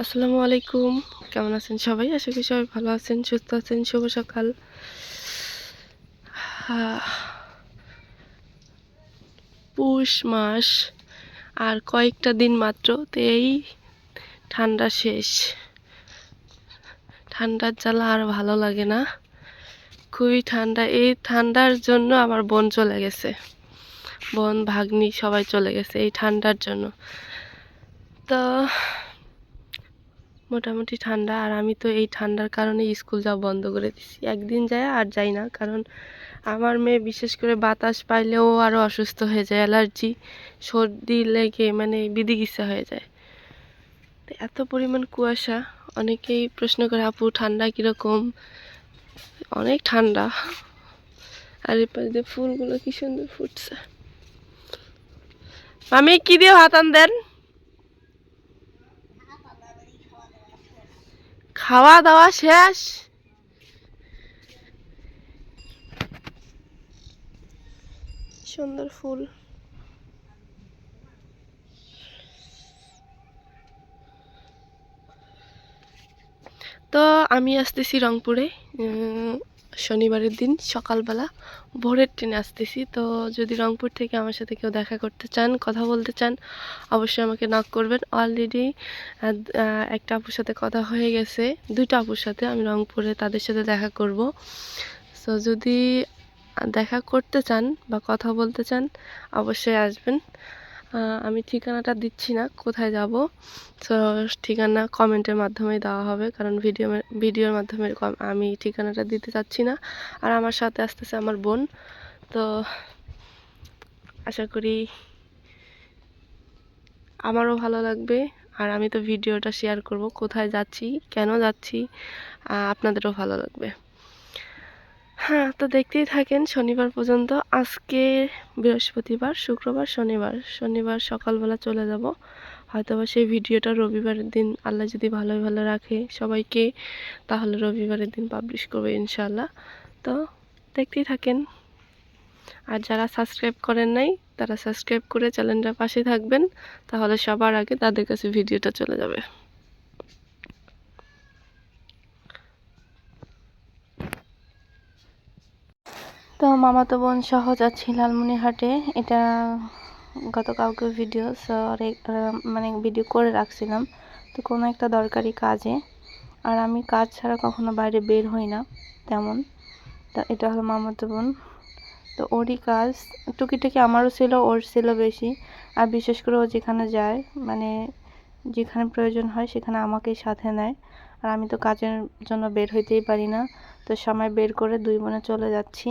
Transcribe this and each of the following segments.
আসসালামু আলাইকুম। কেমন আছেন সবাই? আশা করি সবাই ভালো আছেন, সুস্থ আছেন। শুভ সকাল। পৌষ মাস আর কয়েকটা দিন মাত্র, তো এই ঠান্ডা শেষ। ঠান্ডার জ্বালা আর ভালো লাগে না। খুবই ঠান্ডা। এই ঠান্ডার জন্য আমার বোন চলে গেছে। বোন, ভাগ্নি সবাই চলে গেছে এই ঠান্ডার জন্য। তো মোটামুটি ঠান্ডা। আর আমি তো এই ঠান্ডার কারণে স্কুল যাওয়া বন্ধ করে দিছি। একদিন যায় আর যাই না, কারণ আমার মেয়ে বিশেষ করে বাতাস পাইলেও আরও অসুস্থ হয়ে যায়, অ্যালার্জি, সর্দি লেগে মানে বিদিকিসা হয়ে যায়। তো এত পরিমাণ কুয়াশা, অনেকেই প্রশ্ন করে, আপু, ঠান্ডা কীরকম? অনেক ঠান্ডা। আর এরপর যে ফুলগুলো কি সুন্দর ফুটছে। মামি, কি দিয়ে ভাত আন দেন খাওয়া দাওয়া শেষ। সুন্দর ফুল। তো আমি আসতেছি রংপুরে। শনিবারের দিন সকালবেলা ভোরের ট্রেনে আসতেছি। তো যদি রংপুর থেকে আমার সাথে কেউ দেখা করতে চান, কথা বলতে চান, অবশ্যই আমাকে নক করবেন। অলরেডি একটা আপুর সাথে কথা হয়ে গেছে। দুইটা আপুর সাথে আমি রংপুরে তাদের সাথে দেখা করব। সো যদি দেখা করতে চান বা কথা বলতে চান, অবশ্যই আসবেন। আমি ঠিকানাটা দিচ্ছি না, কোথায় যাব। তো ঠিকানা কমেন্টের মাধ্যমে দেওয়া হবে, কারণ ভিডিও ভিডিওর মাধ্যমে আমি ঠিকানাটা দিতে চাচ্ছি না। আর আমার সাথে আসতেছে আমার বোন, তো আশা করি আমারও ভালো লাগবে। আর আমি তো ভিডিওটা শেয়ার করব, কোথায় যাচ্ছি, কেন যাচ্ছি আপনাদেরও ভালো লাগবে। হ্যাঁ তো দেখতেই থাকেন শনিবার পর্যন্ত। আজকে বৃহস্পতিবার, শুক্রবার, শনিবার। শনিবার সকালবেলা চলে যাব। হয়তোবা সেই ভিডিওটা রবিবারের দিন আল্লাহ যদি ভালো ভালো রাখে সবাইকে, তাহলে রবিবারের দিন পাবলিশ করবে ইনশাল্লাহ তো দেখতেই থাকেন। আর যারা সাবস্ক্রাইব করেন নাই, তারা সাবস্ক্রাইব করে চ্যানেলটার পাশে থাকবেন, তাহলে সবার আগে তাদের কাছে ভিডিওটা চলে যাবে। তো মামাতো বোন সহ যাচ্ছি লালমনিরহাটে। এটা গত কাউকে ভিডিও মানে ভিডিও করে রাখছিলাম। তো কোনো একটা দরকারি কাজে। আর আমি কাজ ছাড়া কখনো বাইরে বের হই না, তেমন। তা এটা হলো মামাতো বোন। তো ওরই কাজ। টুকিটাকি আমারও ছিল, ওর ছিল বেশি। আর বিশেষ করে ও যেখানে যায় মানে যেখানে প্রয়োজন হয় সেখানে আমাকেই সাথে নেয়। আর আমি তো কাজের জন্য বের হইতেই পারি না। তো সময় বের করে দুই বোনে চলে যাচ্ছি।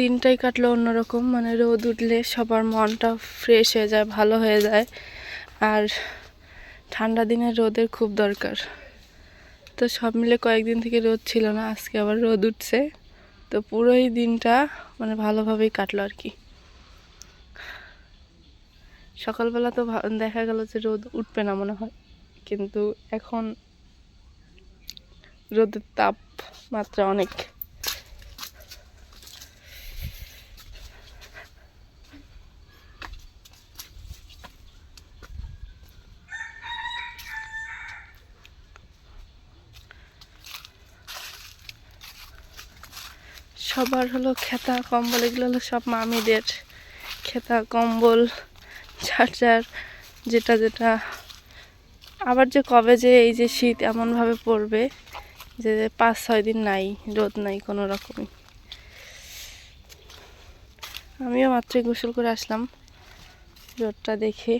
দিনটাই কাটলো অন্যরকম। মানে রোদ উঠলে সবার মনটা ফ্রেশ হয়ে যায়, ভালো হয়ে যায়। আর ঠান্ডা দিনে রোদের খুব দরকার। তো সব মিলে কয়েকদিন থেকে রোদ ছিল না, আজকে আবার রোদ উঠছে। তো পুরোই দিনটা মানে ভালোভাবেই কাটলো আর কি। সকালবেলা তো দেখা গেল যে রোদ উঠবে না মনে হয়। কিন্তু এখন রোদের তাপ মাত্রা অনেক। সবার হলো খেতা কম্বল, এগুলো হলো সব মামিদের খেতা কম্বল, যার যেটা যেটা। আবার যে কবে যে এই যে শীত এমনভাবে পড়বে যে পাঁচ, ছয় দিন নাই, রোদ নাই কোনো রকমই। আমিও মাত্রই গোসল করে আসলাম, রোদটা দেখে।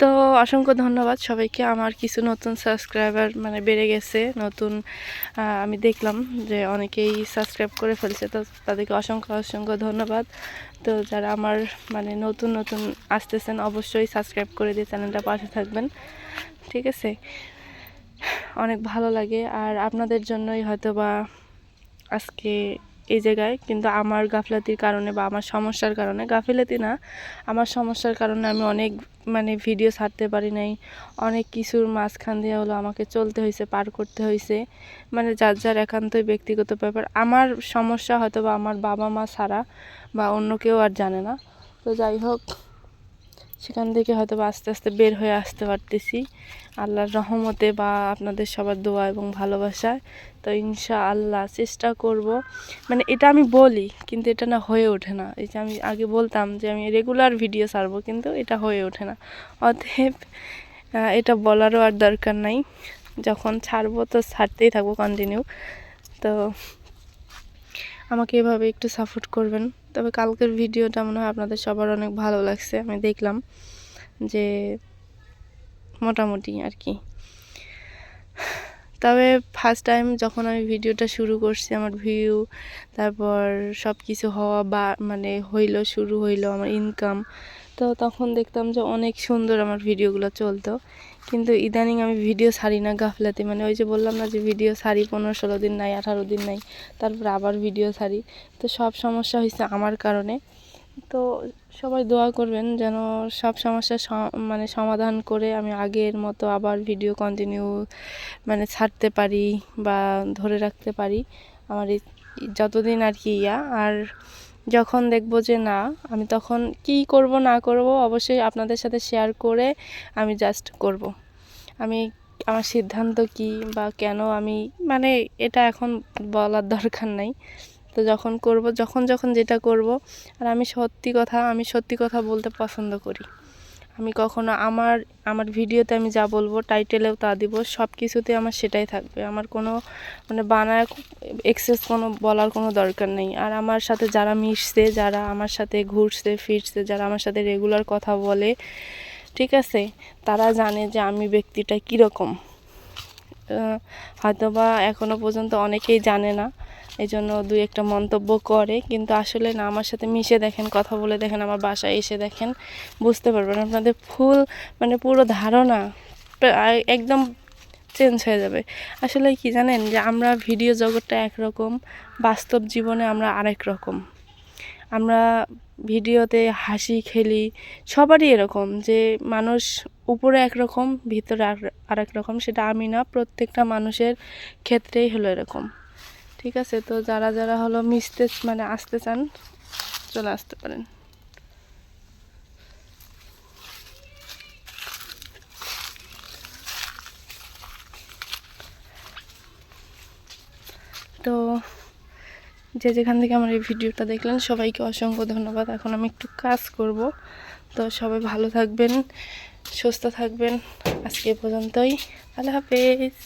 তো অসংখ্য ধন্যবাদ সবাইকে। আমার কিছু নতুন সাবস্ক্রাইবার মানে বেড়ে গেছে, নতুন আমি দেখলাম যে অনেকেই সাবস্ক্রাইব করে ফেলছে, তো তাদেরকে অসংখ্য অসংখ্য ধন্যবাদ। তো যারা আমার মানে নতুন নতুন আসতেছেন অবশ্যই সাবস্ক্রাইব করে দিয়ে চ্যানেলটা পাশে থাকবেন। ঠিক আছে? অনেক ভালো লাগে। আর আপনাদের জন্যই হয়তো বা আজকে এই জায়গায়। কিন্তু আমার গাফলাতির কারণে বা আমার সমস্যার কারণে, গাফিলাতি না, আমার সমস্যার কারণে আমি অনেক মানে ভিডিও ছাড়তে পারি নাই। অনেক কিছুর মাঝখান দিয়ে হলো আমাকে চলতে হয়েছে পার করতে হয়েছে মানে যার যার একান্তই ব্যক্তিগত ব্যাপার। আমার সমস্যা হয়তো বা আমার বাবা মা ছাড়া বা অন্য কেউ আর জানে না। তো যাই হোক সেখান থেকে হয়তো বা আস্তে আস্তে বের হয়ে আসতে পারতেছি। আল্লাহর রহমতে বা আপনাদের সবার দোয়া এবং ভালোবাসায়। তো ইনশা আল্লাহ চেষ্টা করব। মানে এটা আমি বলি, কিন্তু এটা না হয়ে ওঠে না। এই যে আমি আগে বলতাম যে আমি রেগুলার ভিডিও ছাড়বো, কিন্তু এটা হয়ে ওঠে না। অতএব এটা বলারও আর দরকার নাই। যখন ছাড়বো তো ছাড়তেই থাকব কন্টিনিউ তো আমাকে এভাবে একটু সাপোর্ট করবেন। তবে কালকের ভিডিওটা মনে হয় আপনাদের সবার অনেক ভালো লাগছে, আমি দেখলাম যে মোটামুটি আর কি। তবে ফার্স্ট টাইম যখন আমি ভিডিওটা শুরু করছি, আমার ভিউ তারপর সব কিছু হওয়া বা মানে হইল, শুরু হইল, আমার ইনকাম তো তখন দেখতাম যে অনেক সুন্দর আমার ভিডিওগুলো চলতো। কিন্তু ইদানিং আমি ভিডিও ছাড়ি না গাফলাতে। মানে ওই যে বললাম না যে ভিডিও ছাড়ি, পনেরো ষোলো দিন নাই, আঠারো দিন নাই, তারপর আবার ভিডিও ছাড়ি। তো সব সমস্যা হয়েছে আমার কারণে। তো সবাই দোয়া করবেন যেন সব সমস্যার মানে সমাধান করে আমি আগের মতো আবার ভিডিও কন্টিনিউ মানে ছাড়তে পারি বা ধরে রাখতে পারি। আমার যতদিন আর কি ইয়া। আর যখন দেখব যে না, আমি তখন কি করব, না করব, অবশ্যই আপনাদের সাথে শেয়ার করে আমি জাস্ট করব। আমি, আমার সিদ্ধান্ত কি বা কেন আমি মানে এটা এখন বলার দরকার নাই। তো যখন করব, যখন যখন যেটা করব, আর আমি সত্যি কথা, আমি সত্যি কথা বলতে পছন্দ করি। আমি কখনো আমার আমার ভিডিওতে আমি যা বলব, টাইটেলেও তা দিব সব কিছুতে আমার সেটাই থাকবে। আমার কোনো মানে বানায় এক্সেস কোনো বলার কোনো দরকার নেই। আর আমার সাথে যারা মিশছে, যারা আমার সাথে ঘুরছে, ফিরছে, যারা আমার সাথে রেগুলার কথা বলে, ঠিক আছে? তারা জানে যে আমি ব্যক্তিটা কীরকম। হয়তো বা এখনও পর্যন্ত অনেকেই জানে না। এই জন্য দুই একটা মন্তব্য করে। কিন্তু আসলে না, আমার সাথে মিশে দেখেন, কথা বলে দেখেন, আমার বাসায় এসে দেখেন, বুঝতে পারবেন আপনাদের ফুল মানে পুরো ধারণা একদম চেঞ্জ হয়ে যাবে। আসলে কি জানেন যে আমরা ভিডিও জগৎটা একরকম, বাস্তব জীবনে আমরা আরেক রকম। আমরা ভিডিওতে হাসি, খেলি, সবারই এরকম যে মানুষ উপরে একরকম, ভিতরে আর- আরেক রকম, সেটা আমি না, প্রত্যেকটা মানুষের ক্ষেত্রেই হলো এরকম। ঠিক আছে, তো যারা যারা হলো মিশতে মানে আসতে চান, চলে আসতে পারেন। তো যে যেখান থেকে আমার এই ভিডিওটা দেখলেন, সবাইকে অসংখ্য ধন্যবাদ। এখন আমি একটু কাজ করব। তো সবাই ভালো থাকবেন, সুস্থ থাকবেন। আজকে পর্যন্তই। আল্লাহ হাফেজ।